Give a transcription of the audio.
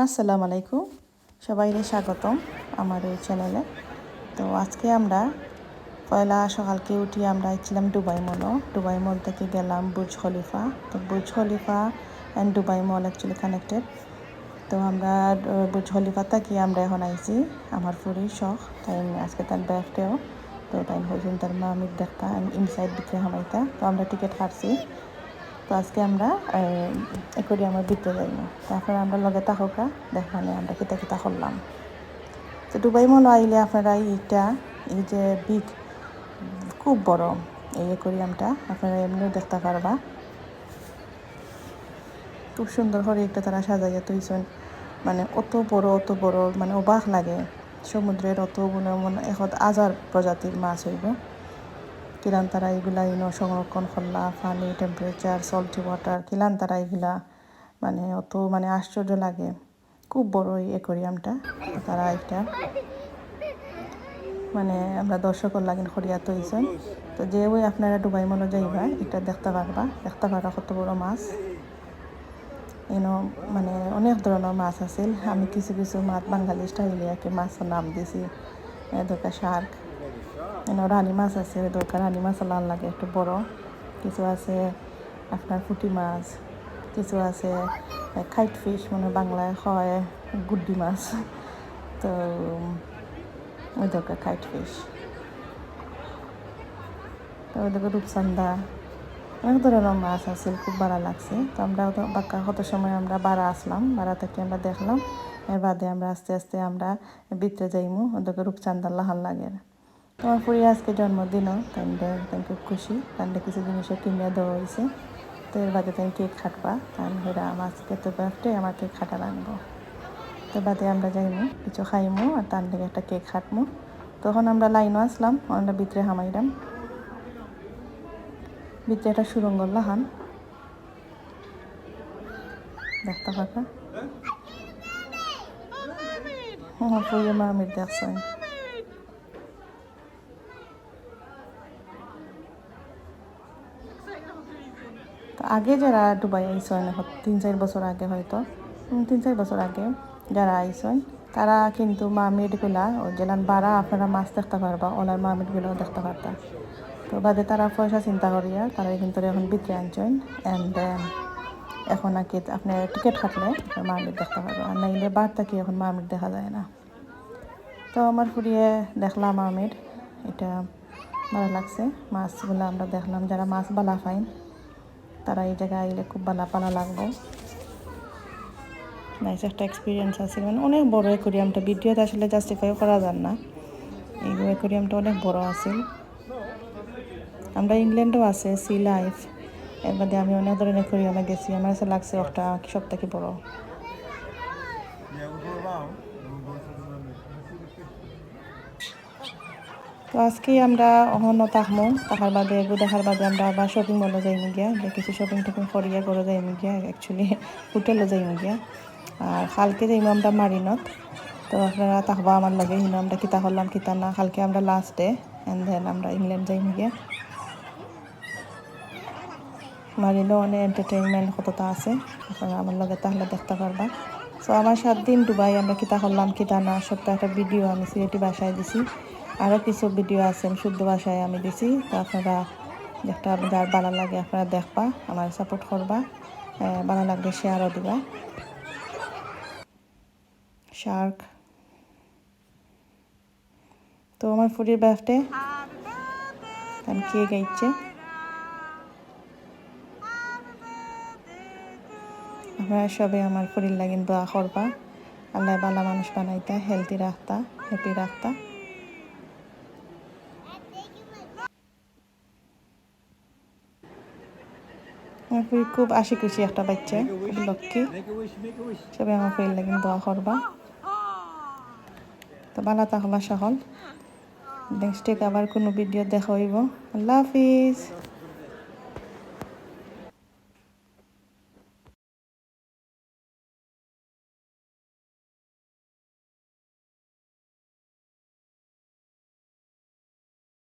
আসসালামু আলাইকুম। সবাইকে স্বাগতম আমার এই চ্যানেলে। তো আজকে আমরা পয়লা সকালকে উঠি আমরা ছিলাম দুবাই মলও। দুবাই মল থেকে গেলাম বুর্জ খলিফা। তো Burj Khalifa and Dubai mall actually connected তো আমরা বুর্জ খলিফা থাকি আমরা এখন আইছি। আমার ফুরির শখ, তাই আজকে তার ব্যাগটাও তো তাই হয়েছেন তার মা মামির দেখা ইনসাইড দিকে হামাইতা। তো আমরা টিকিট কাটছি তো আজকে আমরা আমার ভিতরে যাইব। তারপরে আমরা লগে তাহকা দেখানে আমরা কিতা কিতা করলাম। তো দুবাই মল আইলে আপনারা এইটা, এই যে বিগ, খুব বড় এই অ্যাকোরিয়ামটা, আপনারা এমনিও দেখতে পারবা। খুব সুন্দর করে একটা তারা সাজাইয়া তুইছেন। মানে অত বড় অত বড় মানে অবাক লাগে। সমুদ্রের অত মানে এখন হাজার প্রজাতির মাছ হইব। কিলান তারা এগুলা ইনো সংরক্ষণ করলা পানি টেম্পারেচার সল্টি ওয়াটার কিলান তারা এগুলা মানে অত মানে আশ্চর্য লাগে। খুব বড় এই অ্যাকোরিয়ামটা তারা একটা। মানে আমরা দর্শকর লাগেন খরিয়া তৈছেন। তো যে ওই আপনারা ডুবাই মনে যাইবা, এটা দেখতে পারবা। দেখতে পারবা কত বড় মাছ। এনো মানে অনেক ধরনের মাছ আছিল। আমি কিছু কিছু মাছ বাঙালি স্টাইলে আর মাছের নাম দিছি। দরকার শার্ক। রানী মাছ আছে দরকার। রানী মাছ লাল লাগে, একটু বড়। কিছু আছে আপনার ফুটি মাছ, কিছু আছে খাইট ফিশ মানে বাংলায় হয়, গুড্ডি মাছ। তো, ওই দরকার খাইট ফিশ তো ওই দরকার রূপসান্দা অনেক ধরনের মাছ আছে, খুব ভালো লাগছে। তো আমরা বাক্কা কত সময় আমরা বাড়া আসলাম, বাড়া থেকে আমরা দেখলাম। এর বাদে আমরা আস্তে আস্তে আমরা ভিতরে যাইমু ওদেরকে রূপচান্দা লাহান লাগে। তোমার ফুরি আজকে জন্মদিনও তাই তাই খুব খুশি। তাই কিছু জিনিসও কিনে দেওয়া হয়েছে তো এর বাদে তাই কেক খাটবা। তাই হেরা আমার আজকে তো বার্থডে আমার কেক খাটা লাগবো। তো বাদে আমরা যাইমু কিছু খাইমু আর তার থেকে একটা কেক খাটমু। তখন আমরা লাইনও আসলাম আমরা ভিতরে হামাইলাম। ভিতরে একটা সুরঙ্গ লাহান। দেখতে পাকা হ্যাঁ? ফুয়ে মামির দেখছেন আগে যারা দুবাই আইসন তিন চার বছর আগে হয়তো তিন চার বছর আগে যারা আইসন তারা কিন্তু মামিডগুলা ও জেলান বাড়া আপনারা মাছ দেখতে পারবা, ওনার মামিডগুলোও দেখতে পারতা। তো বাদে তারা পয়সা চিন্তা করিয়া তারা কিন্তু এখন বিক্রি আনছেন অ্যান্ড এখন নাকি আপনি টিকিট কাটলে মামির দেখতে পারব, আর নাইলে বার থাকি এখন মামির দেখা যায় না। তো আমার ফুরিয়ে দেখলাম মামির, এটা ভালো লাগছে, মাছগুলো আমরা দেখলাম, যারা মাছ বালা ফাইন। তারা এই জায়গায় আইলে খুব ভালো পালা লাগবো। নাইস একটা এক্সপিরিয়েন্স আছে। মানে অনেক বড় অ্যাকোরিয়ামটা ভিডিওতে আসলে জাস্টিফাই করা যান না। এই অ্যাকোরিয়ামটা অনেক বড় আছে। আমরা ইংল্যান্ডও আছে সি লাইফ এর মধ্যে আমি অনেক ধরনের অ্যাকোরিয়ামে গেছি। আমার কাছে লাগছে একটা সব থেকে বড়। তো আজকে আমরা অহন্য তাকমো তাহার বাদে এগু দেখার বাদে আমরা আবার শপিং মলে যাইমু গিয়া। কিছু শপিং টপিং করিয়া করে যাইমু গিয়া অ্যাকচুয়ালি হোটেলও যাইমু গিয়া। আর কালকে যাইমু আমরা মারিনত। তো আপনারা তাকবা আমার লাগে হিনো আমরা কিতা করলাম, কিতা না। কালকে আমরা লাস্ট ডে এন্ড দেন আমরা ইংল্যান্ড যাইমু গিয়া। মারিনো অনেক এন্টারটেনমেন্ট কতটা আছে। আপনারা আমার লগে তাহলে দেখতে পারবা। সো আমার সাত দিন ডুবাই আমরা কিতা করলাম, কিতা না সবটা একটা ভিডিও আমি সিলেটি বাসায় দিছি। আরও কিছু ভিডিও আছে, আমি শুদ্ধ ভাষায় আমি দিছি, তো আপনারা দেখতে আপনাদের ভালো লাগে আপনারা দেখবা, আমার সাপোর্ট করবা ভালো লাগলে শেয়ারও দিবা। শার্ক তো আমার ফুরির বার্থডে আমি কে গাইছে? আপনারা সবে আমার ফুরির লাগিন দোয়া করবা। আল্লাহ ভালো মানুষ বানাইতা হেলদি রাখতা হ্যাপি রাখতা। আমার ফুরি খুব আশি খুশি একটা বাচ্চা, খুব লক্ষ্মী। সবাই আমার ফুরির লাগিন দোয়া করবা। তো ভালো থাকবা সকল নেক্সট ডে আবার কোনো ভিডিও দেখা হইব। আল্লাহ হাফিজ।